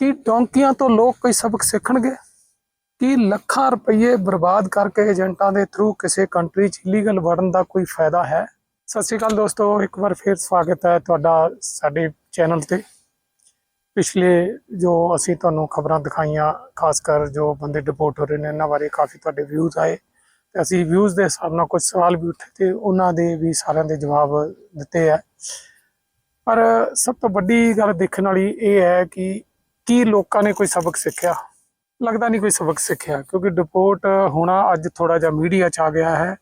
ਕੀ ਡੌਂਕੀਆਂ ਤੋਂ ਲੋਕ ਕੋਈ ਸਬਕ ਸਿੱਖਣਗੇ? ਕੀ ਲੱਖਾਂ ਰੁਪਏ ਬਰਬਾਦ ਕਰਕੇ ਏਜੰਟਾਂ ਦੇ ਥਰੂ ਕਿਸੇ ਕੰਟਰੀ 'ਚ ਇਲੀਗਲ ਵੜਨ ਦਾ ਕੋਈ ਫਾਇਦਾ ਹੈ? ਸਤਿ ਸ਼੍ਰੀ ਅਕਾਲ ਦੋਸਤੋ, ਇੱਕ ਵਾਰ ਫੇਰ ਸਵਾਗਤ ਹੈ ਤੁਹਾਡਾ ਸਾਡੇ ਚੈਨਲ ਤੇ। ਪਿਛਲੇ ਜੋ ਅਸੀਂ ਤੁਹਾਨੂੰ ਖਬਰਾਂ ਦਿਖਾਈਆਂ ਖਾਸ ਕਰ ਜੋ ਬੰਦੇ ਡਿਪੋਰਟ ਹੋ ਰਹੇ ਨੇ, ਇਹਨਾਂ ਬਾਰੇ ਕਾਫੀ ਤੁਹਾਡੇ ਵਿਊਜ਼ ਆਏ। ਤੇ ਅਸੀਂ ਵਿਊਜ਼ ਦੇ ਹਿਸਾਬ ਨਾਲ ਕੁਝ ਸਵਾਲ ਵੀ ਉੱਠੇ ਤੇ ਉਹਨਾਂ ਦੇ ਵੀ ਸਾਰਿਆਂ ਦੇ ਜਵਾਬ ਦਿੱਤੇ ਆ। ਪਰ ਸਭ ਤੋਂ ਵੱਡੀ ਗੱਲ ਦੇਖਣ ਵਾਲੀ ਇਹ ਹੈ ਕਿ ਕੀ ਲੋਕਾਂ ਨੇ ਕੋਈ ਸਬਕ ਸਿੱਖਿਆ? ਲੱਗਦਾ ਨਹੀਂ ਕੋਈ ਸਬਕ ਸਿੱਖਿਆ, ਕਿਉਂਕਿ ਡਿਪੋਰਟ ਹੋਣਾ ਅੱਜ ਥੋੜਾ ਜਿਹਾ ਮੀਡੀਆ 'ਚ ਆ ਗਿਆ ਹੈ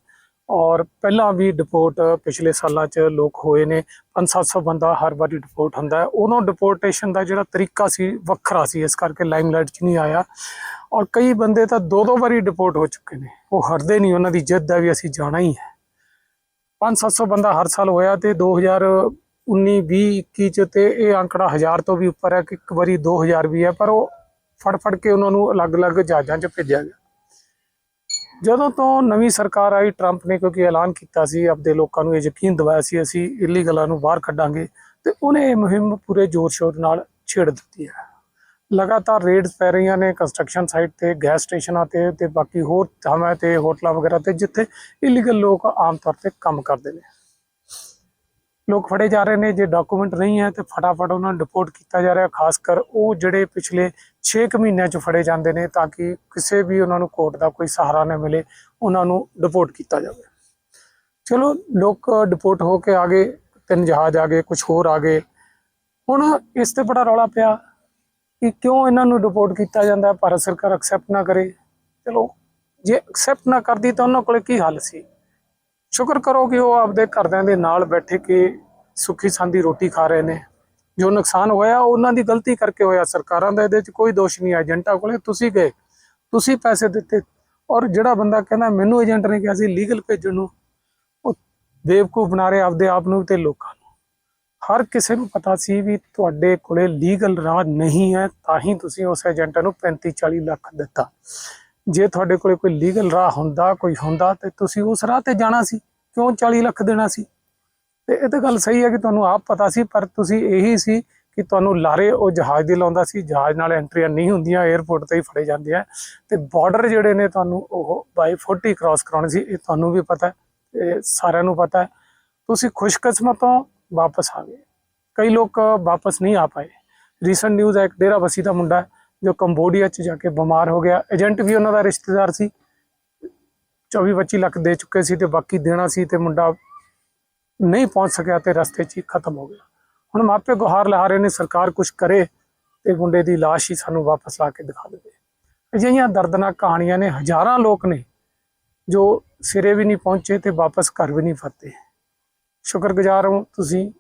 ਔਰ ਪਹਿਲਾਂ ਵੀ ਡਿਪੋਰਟ ਪਿਛਲੇ ਸਾਲਾਂ 'ਚ ਲੋਕ ਹੋਏ ਨੇ 5-700 ਬੰਦਾ ਹਰ ਵਾਰੀ ਡਿਪੋਰਟ ਹੁੰਦਾ ਹੈ। ਉਦੋਂ ਡਿਪੋਰਟੇਸ਼ਨ ਦਾ ਜਿਹੜਾ ਤਰੀਕਾ ਸੀ ਵੱਖਰਾ ਸੀ, ਇਸ ਕਰਕੇ ਲਾਈਮਲਾਈਟ 'ਚ ਨਹੀਂ ਆਇਆ ਔਰ ਕਈ ਬੰਦੇ ਤਾਂ ਦੋ ਦੋ ਵਾਰੀ ਡਿਪੋਰਟ ਹੋ ਚੁੱਕੇ ਨੇ। ਉਹ ਹਟਦੇ ਨਹੀਂ, ਉਹਨਾਂ ਦੀ ਜਿੱਦ ਹੈ ਵੀ ਅਸੀਂ ਜਾਣਾ ਹੀ ਹੈ। 5-700 ਬੰਦਾ ਹਰ ਸਾਲ ਹੋਇਆ ਤੇ 2019 20 21 ਚ ਤੇ ਇਹ ਅੰਕੜਾ 1000 ਤੋਂ ਵੀ ਉੱਪਰ ਹੈ, ਕਿ ਇੱਕ ਵਾਰੀ 2000 ਵੀ ਹੈ, ਪਰ ਉਹ ਫੜ ਫੜ ਕੇ ਉਹਨਾਂ ਨੂੰ ਅਲੱਗ-ਅਲੱਗ ਜਹਾਜ਼ਾਂ 'ਚ ਭੇਜਿਆ ਗਿਆ। ਜਦੋਂ ਤੋਂ ਨਵੀਂ ਸਰਕਾਰ ਆਈ ਟਰੰਪ ਨੇ, ਕਿਉਂਕਿ ਐਲਾਨ ਕੀਤਾ ਸੀ, ਆਪਦੇ ਲੋਕਾਂ ਨੂੰ ਇਹ ਯਕੀਨ ਦਿਵਾਇਆ ਸੀ, ਅਸੀਂ ਇਲੀਗਲਾਂ ਨੂੰ ਬਾਹਰ ਕੱਢਾਂਗੇ, ਤੇ ਉਹਨੇ ਇਹ ਮੁਹਿੰਮ ਪੂਰੇ ਜ਼ੋਰ ਸ਼ੋਰ ਨਾਲ ਛੇੜ ਦਿੱਤੀ ਹੈ। ਲਗਾਤਾਰ ਰੇਡਸ ਪੈ ਰਹੀਆਂ ਨੇ ਕੰਸਟਰਕਸ਼ਨ ਸਾਈਟ ਤੇ, ਗੈਸ ਸਟੇਸ਼ਨਾਂ ਤੇ ਤੇ ਬਾਕੀ ਹੋਰ ਥਾਵਾਂ ਤੇ, ਹੋਟਲਾਂ ਵਗੈਰਾ ਤੇ, ਜਿੱਥੇ ਇਲੀਗਲ ਲੋਕ ਆਮ ਤੌਰ ਤੇ ਕੰਮ ਕਰਦੇ ਨੇ। ਲੋਕ ਫੜੇ ਜਾ ਰਹੇ ਨੇ, ਜੇ ਡਾਕੂਮੈਂਟ ਨਹੀਂ ਹੈ ਤੇ ਫਟਾਫਟ ਉਹਨਾਂ ਨੂੰ ਡਿਪੋਰਟ ਕੀਤਾ ਜਾ ਰਿਹਾ, ਖਾਸ ਕਰ ਉਹ ਜਿਹੜੇ ਪਿਛਲੇ 6 ਮਹੀਨਿਆਂ ਚ ਫੜੇ ਜਾਂਦੇ ਨੇ ਤਾਂ ਕਿ ਕਿਸੇ ਵੀ ਉਹਨਾਂ ਨੂੰ ਕੋਰਟ ਦਾ ਕੋਈ ਸਹਾਰਾ ਨਾ ਮਿਲੇ, ਉਹਨਾਂ ਨੂੰ ਡਿਪੋਰਟ ਕੀਤਾ ਜਾਵੇ। ਚਲੋ, ਲੋਕ ਡਿਪੋਰਟ ਹੋ ਕੇ ਆ ਗਏ, ਤਿੰਨ ਜਹਾਜ਼ ਆ ਗਏ ਕੁਝ ਹੋਰ ਆ ਗਏ। ਹੁਣ ਇਸ ਤੇ ਬੜਾ ਰੌਲਾ ਪਿਆ ਕਿ ਕਿਉਂ ਇਹਨਾਂ ਨੂੰ ਡਿਪੋਰਟ ਕੀਤਾ ਜਾਂਦਾ, ਭਾਰਤ ਸਰਕਾਰ ਐਕਸੈਪਟ ਨਾ ਕਰੇ। ਚਲੋ, ਜੇ ਐਕਸੈਪਟ ਨਾ ਕਰਦੀ ਤਾਂ ਉਹਨਾਂ ਕੋਲ ਕੀ ਹੱਲ ਸੀ? ਸ਼ੁਕਰ ਕਰੋ ਕਿ ਉਹ ਆਪਦੇ ਘਰਦਿਆਂ ਦੇ ਨਾਲ ਬੈਠੇ ਕੇ ਸੁੱਖੀ ਸਾਂਦੀ ਰੋਟੀ ਖਾ ਰਹੇ ਨੇ। ਜੋ ਨੁਕਸਾਨ ਹੋਇਆ ਉਹਨਾਂ ਦੀ ਗਲਤੀ ਕਰਕੇ ਹੋਇਆ। ਸਰਕਾਰਾਂ ਦਾ ਇਹਦੇ 'ਚ ਕੋਈ ਦੋਸ਼ ਨਹੀਂ ਏਜੰਟਾਂ ਕੋਲੇ ਤੁਸੀਂ ਗਏ, ਤੁਸੀਂ ਪੈਸੇ ਦਿੱਤੇ ਔਰ ਜਿਹੜਾ ਬੰਦਾ ਕਹਿੰਦਾ, ਮੈਨੂੰ ਏਜੰਟ ਨੇ ਕਿਹਾ ਸੀ, ਲੀਗਲ ਭੇਜਣ ਨੂੰ, ਉਹ ਬੇਵਕੂਫ ਬਣਾ ਰਹੇ ਆਪਦੇ ਆਪ ਨੂੰ ਤੇ ਲੋਕਾਂ ਨੂੰ। ਹਰ ਕਿਸੇ ਨੂੰ ਪਤਾ ਸੀ ਵੀ ਤੁਹਾਡੇ ਕੋਲੇ ਲੀਗਲ ਰਾਹ ਨਹੀਂ ਹੈ, ਤਾਂ ਹੀ ਤੁਸੀਂ ਉਸ ਏਜੰਟ ਨੂੰ 35 40 ਲੱਖ ਦਿੱਤਾ। ਜੇ ਤੁਹਾਡੇ ਕੋਲੇ ਕੋਈ ਲੀਗਲ ਰਾਹ ਹੁੰਦਾ, ਕੋਈ ਹੁੰਦਾ, ਤੇ ਤੁਸੀਂ ਉਸ ਰਾਹ ਤੇ ਜਾਣਾ ਸੀ। ਕਿਉਂ 40 ਲੱਖ ਦੇਣਾ ਸੀ? ਤੇ ਇਹ ਤਾਂ ਗੱਲ ਸਹੀ ਹੈ ਕਿ ਤੁਹਾਨੂੰ ਆਪ ਪਤਾ ਸੀ, ਪਰ ਤੁਸੀਂ ਇਹੀ ਸੀ ਕਿ ਤੁਹਾਨੂੰ ਲਾਰੇ ਉਹ ਜਹਾਜ਼ ਦੇ ਲਾਉਂਦਾ ਸੀ। ਜਹਾਜ਼ ਨਾਲ ਐਂਟਰੀਆਂ ਨਹੀਂ ਹੁੰਦੀਆਂ 에ਅਰਪੋਰਟ ਤੇ ਹੀ ਫੜੇ ਜਾਂਦੇ ਆ। ਤੇ ਬਾਰਡਰ ਜਿਹੜੇ ਨੇ ਤੁਹਾਨੂੰ ਉਹ ਬਾਈ 40 ਕ੍ਰਾਸ ਕਰਾਉਣੇ ਸੀ, ਇਹ ਤੁਹਾਨੂੰ ਵੀ ਪਤਾ ਹੈ ਇਹ ਸਾਰਿਆਂ ਨੂੰ ਪਤਾ ਹੈ। ਤੁਸੀਂ ਖੁਸ਼ਕਿਸਮਤੋਂ ਵਾਪਸ ਆ ਗਏ। ਕਈ ਲੋਕ ਵਾਪਸ ਨਹੀਂ ਆ ਪਾਏ। ਰੀਸੈਂਟ ਨਿਊਜ਼ ਹੈ, ਇੱਕ ਡੇਰਾ ਬਸੀ ਦਾ ਮੁੰਡਾ ਜੋ ਕੰਬੋਡੀਆ ਚ ਜਾ ਕੇ ਬਿਮਾਰ ਹੋ ਗਿਆ। ਏਜੰਟ ਵੀ ਉਹਨਾਂ ਦਾ ਰਿਸ਼ਤੇਦਾਰ ਸੀ। 24 25 ਲੱਖ ਦੇ ਚੁੱਕੇ ਸੀ ਤੇ ਬਾਕੀ ਦੇਣਾ ਸੀ ਤੇ ਮੁੰਡਾ ਨਹੀਂ ਪਹੁੰਚ ਸਕਿਆ ਤੇ ਰਸਤੇ 'ਚ ਹੀ ਖਤਮ ਹੋ ਗਿਆ। ਹੁਣ ਮਾਪੇ ਗੁਹਾਰ ਲਾ ਰਹੇ ਨੇ, ਸਰਕਾਰ ਕੁਝ ਕਰੇ ਤੇ ਮੁੰਡੇ ਦੀ ਲਾਸ਼ ਹੀ ਸਾਨੂੰ ਵਾਪਸ ਲਾ ਕੇ ਦਿਖਾ ਦੇਵੇ। ਅਜਿਹੀਆਂ ਦਰਦਨਾਕ ਕਹਾਣੀਆਂ ਨੇ ਹਜ਼ਾਰਾਂ ਲੋਕ ਨੇ ਜੋ ਸਿਰੇ ਵੀ ਨਹੀਂ ਪਹੁੰਚੇ ਤੇ ਵਾਪਸ ਘਰ ਵੀ ਨਹੀਂ ਫਰਤੇ। ਸ਼ੁਕਰਗੁਜ਼ਾਰ ਹਾਂ ਤੁਸੀਂ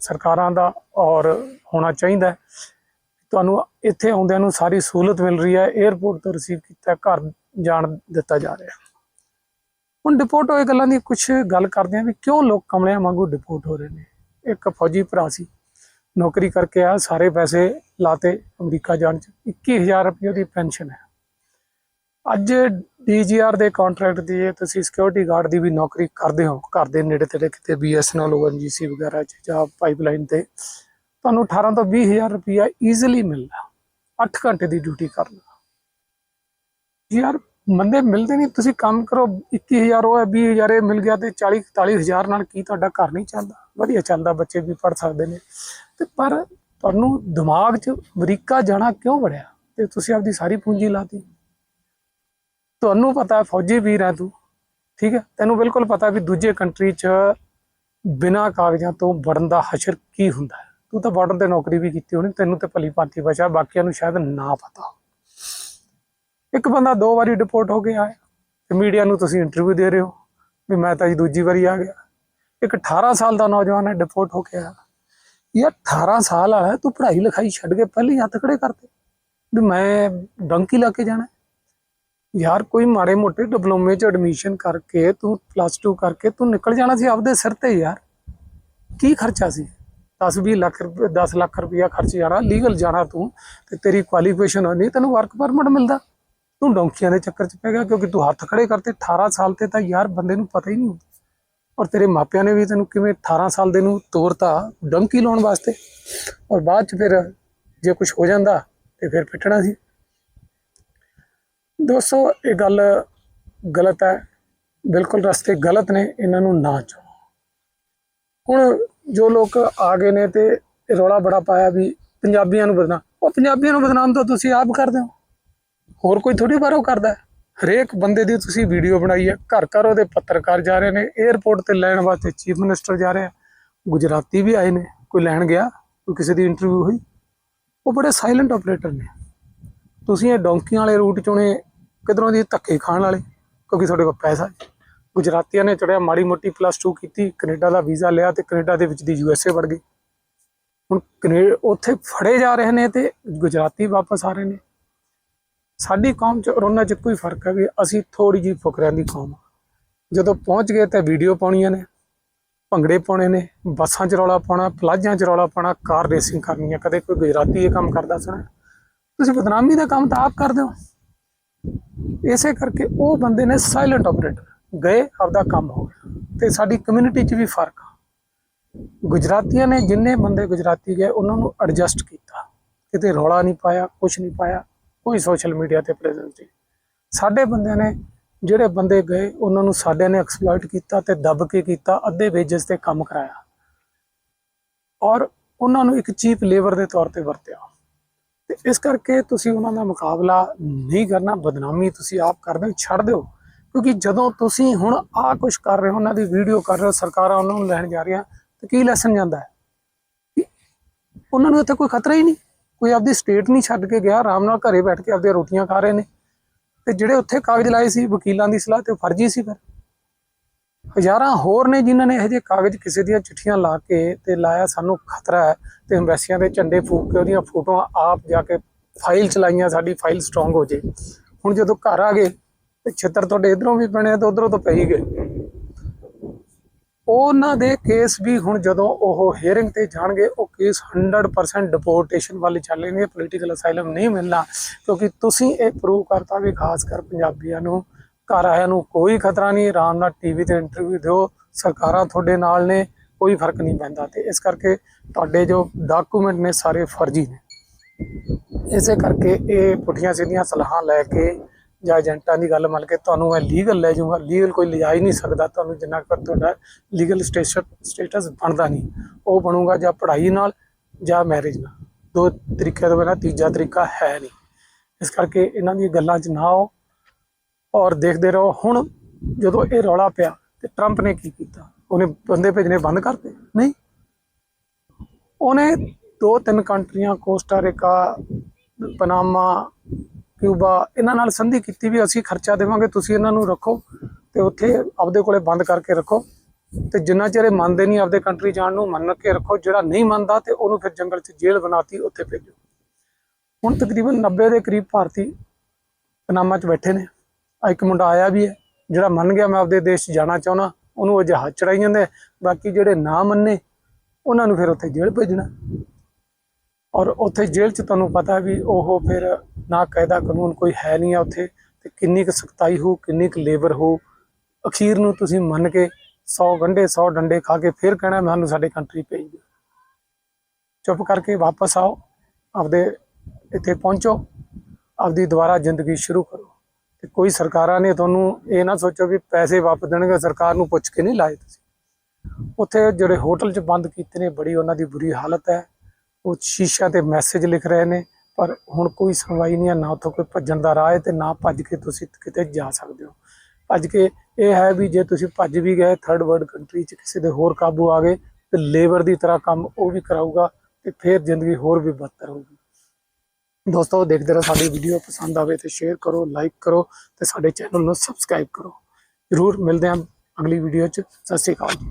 ਸਰਕਾਰਾਂ ਦਾ ਔਰ ਹੋਣਾ ਚਾਹੀਦਾ ਤੁਹਾਨੂੰ ਇੱਥੇ ਆਉਂਦਿਆਂ ਨੂੰ ਸਾਰੀ ਸਹੂਲਤ ਮਿਲ ਰਹੀ ਹੈ 에ਅਰਪੋਰਟ ਤੋਂ ਰਿਸੀਵ ਕੀਤਾ ਘਰ ਜਾਣ ਦਿੱਤਾ ਜਾ ਰਿਹਾ ਹੁਣ ਡਿਪੋਰਟ ਹੋਏ ਗੱਲਾਂ ਦੀ ਕੁਝ ਗੱਲ ਕਰਦੇ ਹਾਂ ਵੀ ਕਿਉਂ ਲੋਕ ਕਮਲਿਆਂ ਵਾਂਗੂ ਡਿਪੋਰਟ ਹੋ ਰਹੇ ਨੇ? ਇੱਕ ਫੌਜੀ ਭਰਾ ਸੀ, ਨੌਕਰੀ ਕਰਕੇ ਆ ਸਾਰੇ ਪੈਸੇ ਲਾਤੇ ਅਮਰੀਕਾ ਜਾਣ ਚ 21000 ਰੁਪਏ ਦੀ ਪੈਨਸ਼ਨ ਹੈ। ਅੱਜ ਡੀਜੀਆਰ ਦੇ ਕੰਟਰੈਕਟ ਦੀ ਜੇ ਤੁਸੀਂ ਸਿਕਿਉਰਿਟੀ ਗਾਰਡ ਦੀ ਵੀ ਨੌਕਰੀ ਕਰਦੇ ਹੋ, ਘਰ ਦੇ ਨੇੜੇ ਤੇੜੇ ਕਿਤੇ ਬੀਐਸਐਨਐਲ ਓਐਨਜੀਸੀ ਵਗੈਰਾ ਚ ਜਾਂ ਪਾਈਪਲਾਈਨ ਤੇ। ਤੁਹਾਨੂੰ 18 ਤੋਂ 20000 ਰੁਪਇਆ ਈਜ਼ੀਲੀ ਮਿਲਦਾ 8 ਘੰਟੇ ਦੀ ਡਿਊਟੀ ਕਰਨਾ। ਯਾਰ, ਬੰਦੇ ਮਿਲਦੇ ਨਹੀਂ, ਤੁਸੀਂ ਕੰਮ ਕਰੋ 21000 ਉਹ ਹੈ 20000 ਇਹ ਮਿਲ ਗਿਆ ਤੇ 40 41000 ਨਾਲ ਕੀ ਤੁਹਾਡਾ ਘਰ ਨਹੀਂ ਚੱਲਦਾ? ਵਧੀਆ ਚੱਲਦਾ, ਬੱਚੇ ਵੀ ਪੜ ਸਕਦੇ ਨੇ। ਤੇ ਪਰ ਤੁਹਾਨੂੰ ਦਿਮਾਗ 'ਚ ਅਮਰੀਕਾ ਜਾਣਾ ਕਿਉਂ ਵੜਿਆ? ਤੇ ਤੁਸੀਂ ਆਪਦੀ ਸਾਰੀ ਪੂੰਜੀ ਲਾਤੀ। ਤੁਹਾਨੂੰ ਪਤਾ ਫੌਜੀ ਵੀਰ ਹੈ ਤੂੰ, ਠੀਕ ਹੈ? ਤੈਨੂੰ ਬਿਲਕੁਲ ਪਤਾ ਵੀ ਦੂਜੇ ਕੰਟਰੀ 'ਚ ਬਿਨਾਂ ਕਾਗਜ਼ਾਂ ਤੋਂ ਵੜਨ ਦਾ ਹਸ਼ਰ ਕੀ ਹੁੰਦਾ ਹੈ। ਤੂੰ ਤਾਂ ਬਾਰਡਰ ਤੇ ਨੌਕਰੀ ਵੀ ਕੀਤੀ ਹੋਣੀ, ਤੈਨੂੰ ਤੇ ਭਲੀ ਭਾਂਤੀ ਬਚਾ, ਬਾਕੀਆਂ ਨੂੰ ਸ਼ਾਇਦ ਨਾ ਪਤਾ। ਇੱਕ ਬੰਦਾ ਦੋ ਵਾਰੀ ਡਿਪੋਰਟ ਹੋ ਗਿਆ ਹੈ ਤੇ ਮੀਡੀਆ ਨੂੰ ਤੁਸੀਂ ਇੰਟਰਵਿਊ ਦੇ ਰਹੇ ਹੋ, ਵੀ ਮੈਂ ਤਾਂ ਜੀ ਦੂਜੀ ਵਾਰੀ ਆ ਗਿਆ। ਇੱਕ 18 ਸਾਲ ਦਾ ਨੌਜਵਾਨ ਹੈ ਡਿਪੋਰਟ ਹੋ ਕੇ ਆਇਆ। ਯਾਰ 18 ਸਾਲ ਆ ਤੂੰ ਪੜ੍ਹਾਈ ਲਿਖਾਈ ਛੱਡ ਕੇ ਪਹਿਲੇ ਹੱਥ ਖੜੇ ਕਰਤੇ ਵੀ ਮੈਂ ਡੰਕੀ ਲਾ ਕੇ ਜਾਣਾ ਯਾਰ, ਕੋਈ ਮਾੜੇ ਮੋਟੇ ਡਿਪਲੋਮੇ ਚ ਐਡਮਿਸ਼ਨ ਕਰਕੇ, ਤੂੰ ਪਲੱਸ 2 ਕਰਕੇ ਤੂੰ ਨਿਕਲ ਜਾਣਾ ਸੀ ਆਪਦੇ ਸਿਰ ਤੇ ਯਾਰ। ਕੀ ਖਰਚਾ ਸੀ? 10 20 ਲੱਖ ਰੁਪਏ 10 ਲੱਖ ਰੁਪਇਆ ਖਰਚ ਜਾਣਾ ਲੀਗਲ ਜਾਣਾ ਤੂੰ, ਤੇ ਤੇਰੀ ਕੁਆਲੀਫਿਕੇਸ਼ਨ ਨਹੀਂ ਤੈਨੂੰ ਵਰਕ ਪਰਮਿਟ ਮਿਲਦਾ। ਤੂੰ ਡੌਂਕੀਆਂ ਦੇ ਚੱਕਰ 'ਚ ਪੈ ਗਿਆ, ਕਿਉਂਕਿ ਤੂੰ ਹੱਥ ਖੜੇ ਕਰਤੇ 18 ਸਾਲ ਤੇ ਤਾਂ ਯਾਰ ਬੰਦੇ ਨੂੰ ਪਤਾ ਹੀ ਨਹੀਂ ਹੁੰਦਾ। ਔਰ ਤੇਰੇ ਮਾਪਿਆਂ ਨੇ ਵੀ ਤੈਨੂੰ ਕਿਵੇਂ 18 ਸਾਲ ਦੇ ਨੂੰ ਤੋਰਤਾ, ਡੰਕੀ ਲਾਉਣ ਵਾਸਤੇ। ਔਰ ਬਾਅਦ 'ਚ ਫਿਰ ਜੇ ਕੁਝ ਹੋ ਜਾਂਦਾ, ਤੇ ਫਿਰ ਪਿੱਟਣਾ ਸੀ। ਦੋਸਤੋ, ਇਹ ਗੱਲ ਗਲਤ ਹੈ। ਬਿਲਕੁਲ ਰਸਤੇ ਗਲਤ ਨੇ, ਇਹਨਾਂ ਨੂੰ ਨਾ ਚੁਣੋ। ਹੁਣ ਜੋ ਲੋਕ ਆ ਗਏ ਨੇ ਤੇ ਇਹ ਰੌਲਾ ਬੜਾ ਪਾਇਆ ਵੀ ਪੰਜਾਬੀਆਂ ਨੂੰ ਬਦਨਾਮ ਉਹ ਪੰਜਾਬੀਆਂ ਨੂੰ ਬਦਨਾਮ ਤਾਂ ਤੁਸੀਂ ਆਪ ਕਰਦੇ ਹੋ। ਹੋਰ ਕੋਈ ਥੋੜੀ ਬਾਹਰੋਂ ਕਰਦਾ ਹਰੇਕ ਬੰਦੇ ਦੀ ਤੁਸੀਂ ਵੀਡੀਓ ਬਣਾਈ ਹੈ। ਘਰ ਘਰ ਉਹਦੇ ਪੱਤਰਕਾਰ ਜਾ ਰਹੇ ਨੇ। 에ਅਰਪੋਰਟ ਤੇ ਲੈਣ ਵਾਸਤੇ ਚੀਫ ਮਿਨਿਸਟਰ ਜਾ ਰਹੇ ਆ। ਗੁਜਰਾਤੀ ਵੀ ਆਏ ਨੇ। ਕੋਈ ਲੈਣ ਗਿਆ? ਕੋਈ ਕਿਸੇ ਦੀ ਇੰਟਰਵਿਊ ਹੋਈ? ਉਹ ਬੜੇ ਸਾਇਲੈਂਟ ਆਪਰੇਟਰ ਨੇ। ਤੁਸੀਂ ਇਹ ਡੌਂਕੀਆਂ ਵਾਲੇ ਰੂਟ ਚੁਣੇ ਕਿਧਰੋਂ ਦੀ ਧੱਕੇ ਖਾਣ ਵਾਲੇ? ਕਿਉਂਕਿ ਤੁਹਾਡੇ ਕੋਲ ਪੈਸਾ ਹੈ। ਗੁਜਰਾਤੀਆਂ ਨੇ ਚੜਿਆ ਮਾੜੀ ਮੋਟੀ ਪਲੱਸ 2 ਕੀਤੀ, ਕੈਨੇਡਾ ਦਾ ਵੀਜ਼ਾ ਲਿਆ ਤੇ ਕੈਨੇਡਾ ਦੇ ਵਿੱਚ ਦੀ ਯੂਐਸਏ ਵੜ ਗਈ। ਹੁਣ ਕਨੇ, ਉੱਥੇ ਫੜੇ ਜਾ ਰਹੇ ਨੇ ਤੇ ਗੁਜਰਾਤੀ ਵਾਪਸ ਆ ਰਹੇ ਨੇ। ਸਾਡੀ ਕੌਮ ਚ ਔਰ ਉਹਨਾਂ ਚ ਕੋਈ ਫ਼ਰਕ ਹੈ ਵੀ ਅਸੀਂ ਥੋੜੀ ਜਿਹੀ ਫੁਕਰਿਆਂ ਦੀ ਕੌਮ ਜਦੋਂ ਪਹੁੰਚ ਗਏ ਤਾਂ ਵੀਡੀਓ ਪਾਉਣੀਆਂ ਨੇ, ਭੰਗੜੇ ਪਾਉਣੇ ਨੇ, ਬੱਸਾਂ 'ਚ ਰੌਲਾ ਪਾਉਣਾ, ਪਲਾਜ਼ਾਂ 'ਚ ਰੌਲਾ ਪਾਉਣਾ, ਕਾਰ ਰੇਸਿੰਗ ਕਰਨੀ ਹੈ, ਕਦੇ ਕੋਈ ਗੁਜਰਾਤੀ ਇਹ ਕੰਮ ਕਰਦਾ ਸੁਣਿਆ? ਤੁਸੀਂ ਬਦਨਾਮੀ ਦਾ ਕੰਮ ਤਾਂ ਆਪ ਕਰਦੇ ਹੋ। ਇਸੇ ਕਰਕੇ ਉਹ ਬੰਦੇ ਨੇ ਸਾਇਲੈਂਟ ਆਪਰੇਟਰ ਗਏ, ਆਪਦਾ ਕੰਮ ਹੋ ਗਿਆ। ਤੇ ਸਾਡੀ ਕਮਿਊਨਿਟੀ 'ਚ ਵੀ ਫ਼ਰਕ ਆ। ਗੁਜਰਾਤੀਆਂ ਨੇ ਜਿੰਨੇ ਬੰਦੇ ਗੁਜਰਾਤੀ ਗਏ, ਉਹਨਾਂ ਨੂੰ ਐਡਜਸਟ ਕੀਤਾ। ਕਿਤੇ ਰੌਲਾ ਨਹੀਂ ਪਾਇਆ ਕੁਝ ਨਹੀਂ ਪਾਇਆ, ਕੋਈ ਸੋਸ਼ਲ ਮੀਡੀਆ ਤੇ ਪ੍ਰੈਜ਼ੈਂਸ ਨਹੀਂ। ਸਾਡੇ ਬੰਦਿਆਂ ਨੇ ਜਿਹੜੇ ਬੰਦੇ ਗਏ, ਉਹਨਾਂ ਨੂੰ ਸਾਡਿਆਂ ਨੇ ਐਕਸਪਲੋਇਟ ਕੀਤਾ ਤੇ ਦੱਬ ਕੇ ਕੀਤਾ, ਅੱਧੇ ਵੇਜਸ ਤੇ ਕੰਮ ਕਰਾਇਆ। ਔਰ ਉਹਨਾਂ ਨੂੰ ਇੱਕ ਚੀਪ ਲੇਬਰ ਦੇ ਤੌਰ ਤੇ ਵਰਤਿਆ। ਤੇ ਇਸ ਕਰਕੇ ਤੁਸੀਂ ਉਹਨਾਂ ਦਾ ਮੁਕਾਬਲਾ ਨਹੀਂ ਕਰਨਾ, ਬਦਨਾਮੀ ਤੁਸੀਂ ਆਪ ਕਰਦੇ ਹੋ, ਛੱਡ ਦਿਓ। ਕਿਉਂਕਿ ਜਦੋਂ ਤੁਸੀਂ ਹੁਣ ਆਹ ਕੁਝ ਕਰ ਰਹੇ ਹੋ, ਉਹਨਾਂ ਦੀ ਵੀਡੀਓ ਕਰ ਰਹੇ ਹੋ, ਸਰਕਾਰਾਂ ਉਹਨਾਂ ਨੂੰ ਲੈਣ ਜਾ ਰਹੀਆਂ, ਤਾਂ ਕੀ ਲੈਸਨ ਜਾਂਦਾ ਹੈ? ਕਿ ਉਹਨਾਂ ਨੂੰ ਇੱਥੇ ਕੋਈ ਖਤਰਾ ਹੀ ਨਹੀਂ। ਕੋਈ ਆਪਦੀ ਸਟੇਟ ਨਹੀਂ ਛੱਡ ਕੇ ਗਿਆ, ਆਰਾਮ ਨਾਲ ਘਰੇ ਬੈਠ ਕੇ ਆਪਦੀਆਂ ਰੋਟੀਆਂ ਖਾ ਰਹੇ ਨੇ। ਤੇ ਜਿਹੜੇ ਉੱਥੇ ਕਾਗਜ਼ ਲਾਏ ਸੀ, ਵਕੀਲਾਂ ਦੀ ਸਲਾਹ ਤੇ ਉਹ ਫਰਜ਼ੀ ਸੀ ਫਿਰ। ਹਜ਼ਾਰਾਂ ਹੋਰ ਨੇ ਜਿਨ੍ਹਾਂ ਨੇ ਇਹੋ ਜਿਹੇ ਕਾਗਜ਼ ਕਿਸੇ ਦੀਆਂ ਚਿੱਠੀਆਂ ਲਾ ਕੇ ਤੇ ਲਾਇਆ, ਸਾਨੂੰ ਖਤਰਾ ਹੈ। ਤੇ ਐਮਬੈਸੀਆਂ ਦੇ ਝੰਡੇ ਫੂਕ ਕੇ ਉਹਦੀਆਂ ਫੋਟੋਆਂ ਆਪ ਜਾ ਕੇ ਫਾਈਲ ਚਲਾਈਆਂ, ਸਾਡੀ ਫਾਈਲ ਸਟਰੋਂਗ ਹੋ ਜੇ। ਹੁਣ ਜਦੋਂ ਘਰ ਆ ਗਏ ਤੇ ਛਿੱਤਰ ਤੁਹਾਡੇ ਇਧਰੋਂ ਵੀ ਪੈਣੇ ਤੇ ਉਧਰੋਂ ਤੋਂ ਪਈ ਗਏ। ਉਹਨਾਂ ਦੇ ਕੇਸ ਵੀ ਹੁਣ ਜਦੋਂ ਉਹ ਹੀਅਰਿੰਗ ਤੇ ਜਾਣਗੇ, ਉਹ ਕੇਸ 100% ਡਿਪੋਰਟੇਸ਼ਨ ਵੱਲ ਚੱਲਣਗੇ ਪੋਲੀਟੀਕਲ ਅਸਾਈਲਮ ਨਹੀਂ ਮਿਲਣਾ। ਕਿਉਂਕਿ ਤੁਸੀਂ ਇਹ ਪ੍ਰੂਵ ਕਰਤਾ ਵੀ ਖਾਸ ਕਰ ਪੰਜਾਬੀਆਂ ਨੂੰ, ਘਰ ਆਇਆਂ ਨੂੰ ਕੋਈ ਖਤਰਾ ਨਹੀਂ, ਆਰਾਮ ਨਾਲ ਟੀਵੀ ਤੇ ਇੰਟਰਵਿਊ ਦਿਓ, ਸਰਕਾਰਾਂ ਤੁਹਾਡੇ ਨਾਲ ਨੇ, ਕੋਈ ਫ਼ਰਕ ਨਹੀਂ ਪੈਂਦਾ। ਤੇ ਇਸ ਕਰਕੇ ਤੁਹਾਡੇ ਜੋ ਡਾਕੂਮੈਂਟ ਨੇ, ਸਾਰੇ ਫਰਜ਼ੀ ਨੇ। ਇਸੇ ਕਰਕੇ ਇਹ ਪੁੱਠੀਆਂ ਸਿੱਧੀਆਂ ਸਲਾਹਾਂ ਲੈ ਕੇ ਜਾਂ ਏਜੰਟਾਂ ਦੀ ਗੱਲ ਮੰਨ ਕੇ ਤੁਹਾਨੂੰ ਮੈਂ ਲੀਗਲ ਲੈ ਜਾਊਂਗਾ ਲੀਗਲ ਕੋਈ ਲਿਜਾ ਹੀ ਨਹੀਂ ਸਕਦਾ ਤੁਹਾਨੂੰ ਜਿੰਨਾ ਕਰ ਤੁਹਾਡਾ ਲੀਗਲ ਸਟੇਟਸ ਬਣਦਾ ਨਹੀਂ। ਉਹ ਬਣੂਗਾ ਜਾਂ ਪੜ੍ਹਾਈ ਨਾਲ ਜਾਂ ਮੈਰਿਜ ਨਾਲ। ਦੋ ਤਰੀਕਿਆਂ ਤੋਂ ਬਿਨਾਂ ਤੀਜਾ ਤਰੀਕਾ ਹੈ ਨਹੀਂ। ਇਸ ਕਰਕੇ ਇਹਨਾਂ ਦੀਆਂ ਗੱਲਾਂ 'ਚ ਨਾ ਆਓ ਔਰ ਦੇਖਦੇ ਰਹੋ, ਹੁਣ ਜਦੋਂ ਇਹ ਰੌਲਾ ਪਿਆ ਤੇ ਟਰੰਪ ਨੇ ਕੀ ਕੀਤਾ? ਉਹਨੇ ਬੰਦੇ ਭੇਜਣੇ ਬੰਦ ਕਰਤੇ? ਨਹੀਂ। ਉਹਨੇ ਦੋ ਤਿੰਨ ਕੰਟਰੀਆਂ ਕੋਸਟਾ ਰੀਕਾ ਪਨਾਮਾ ਕਿਊਬਾ, ਇਹਨਾਂ ਨਾਲ ਸੰਧੀ ਕੀਤੀ ਵੀ ਅਸੀਂ ਖਰਚਾ ਦੇਵਾਂਗੇ, ਤੁਸੀਂ ਇਹਨਾਂ ਨੂੰ ਰੱਖੋ ਤੇ ਉੱਥੇ ਆਪਦੇ ਕੋਲੇ ਬੰਦ ਕਰਕੇ ਰੱਖੋ ਤੇ ਜਿੰਨਾ ਚਿਰ ਇਹ ਮੰਨਦੇ ਨਹੀਂ ਆਪਦੇ ਕੰਟਰੀ ਜਾਣ ਨੂੰ, ਮੰਨ ਕੇ ਰੱਖੋ, ਜਿਹੜਾ ਨਹੀਂ ਮੰਨਦਾ ਤੇ ਉਹਨੂੰ ਫਿਰ ਜੰਗਲ 'ਚ ਜੇਲ੍ਹ ਬਣਾਤੀ, ਉੱਥੇ ਭੇਜੋ। ਹੁਣ ਤਕਰੀਬਨ 90 ਦੇ ਕਰੀਬ ਭਾਰਤੀ ਪਨਾਮਾ 'ਚ ਬੈਠੇ ਨੇ। ਆ ਇੱਕ ਮੁੰਡਾ ਆਇਆ ਵੀ ਹੈ, ਜਿਹੜਾ ਮੰਨ ਗਿਆ, ਮੈਂ ਆਪਦੇ ਦੇਸ਼ 'ਚ ਜਾਣਾ ਚਾਹੁੰਦਾ, ਉਹਨੂੰ ਉਹ ਜਹਾਜ਼ ਚੜਾਈ ਜਾਂਦੇ ਬਾਕੀ ਜਿਹੜੇ ਨਾ ਮੰਨੇ, ਉਹਨਾਂ ਨੂੰ ਫਿਰ ਉੱਥੇ ਜੇਲ੍ਹ ਭੇਜਣਾ। ਔਰ ਉੱਥੇ ਜੇਲ੍ਹ 'ਚ ਤੁਹਾਨੂੰ ਪਤਾ ਵੀ ਉਹ ਫਿਰ ਨਾ ਕਾਇਦਾ ਕਾਨੂੰਨ ਕੋਈ ਹੈ ਨਹੀਂ ਆ ਉੱਥੇ ਤੇ ਕਿੰਨੀ ਕੁ ਸਖਤਾਈ ਹੋ, ਕਿੰਨੀ ਕੁ ਲੇਬਰ ਹੋ, ਅਖੀਰ ਨੂੰ ਤੁਸੀਂ ਮੰਨ ਕੇ 100 ਗੰਢੇ 100 ਡੰਡੇ ਖਾ ਕੇ ਫਿਰ ਕਹਿਣਾ ਮੈਨੂੰ ਸਾਡੇ ਕੰਟਰੀ ਭੇਜ ਦਿਓ। ਚੁੱਪ ਕਰਕੇ ਵਾਪਸ ਆਓ, ਆਪਦੇ ਇੱਥੇ ਪਹੁੰਚੋ, ਆਪਦੀ ਦੁਬਾਰਾ ਜ਼ਿੰਦਗੀ ਸ਼ੁਰੂ ਕਰੋ। ਤੇ ਕੋਈ ਸਰਕਾਰਾਂ ਨੇ ਤੁਹਾਨੂੰ ਇਹ ਨਾ ਸੋਚੋ ਵੀ ਪੈਸੇ ਵਾਪਸ ਦੇਣਗੇ, ਸਰਕਾਰ ਨੂੰ ਪੁੱਛ ਕੇ ਨਹੀਂ ਲਾਏ ਤੁਸੀਂ। ਉੱਥੇ ਜਿਹੜੇ ਹੋਟਲ 'ਚ ਬੰਦ ਕੀਤੇ ਨੇ, ਬੜੀ ਉਹਨਾਂ ਦੀ ਬੁਰੀ ਹਾਲਤ ਹੈ। ਉਹ ਸ਼ੀਸ਼ਾ ਤੇ ਮੈਸੇਜ ਲਿਖ ਰਹੇ ਨੇ, ਪਰ ਹੁਣ ਕੋਈ ਸੁਣਵਾਈ ਨਹੀਂ ਹੈ, ਨਾ ਉੱਥੋਂ ਕੋਈ ਭੱਜਣ ਦਾ ਰਾਹ ਹੈ ਤੇ ਨਾ ਭੱਜ ਕੇ ਤੁਸੀਂ ਕਿਤੇ ਜਾ ਸਕਦੇ ਹੋ। ਭੱਜ ਕੇ ਇਹ ਹੈ ਵੀ ਜੇ ਤੁਸੀਂ ਭੱਜ ਵੀ ਗਏ ਥਰਡ ਵਰਲਡ ਕੰਟਰੀ 'ਚ ਕਿਸੇ ਦੇ ਹੋਰ ਕਾਬੂ ਆ ਗਏ, ਤੇ ਲੇਬਰ ਦੀ ਤਰ੍ਹਾਂ ਕੰਮ ਉਹ ਵੀ ਕਰਾਊਗਾ ਤੇ ਫਿਰ ਜ਼ਿੰਦਗੀ ਹੋਰ ਵੀ ਬਦਤਰ ਹੋਊਗੀ। ਦੋਸਤੋ, ਦੇਖਦੇ ਰਹੋ ਸਾਡੀ ਵੀਡੀਓ ਪਸੰਦ ਆਵੇ ਤੇ ਸ਼ੇਅਰ ਕਰੋ ਲਾਈਕ ਕਰੋ ਤੇ ਸਾਡੇ ਚੈਨਲ ਨੂੰ ਸਬਸਕ੍ਰਾਈਬ ਕਰੋ। ਜ਼ਰੂਰ ਮਿਲਦੇ ਹਾਂ ਅਗਲੀ ਵੀਡੀਓ 'ਚ। ਸਤਿ ਸ਼੍ਰੀ ਅਕਾਲ। ਜੀ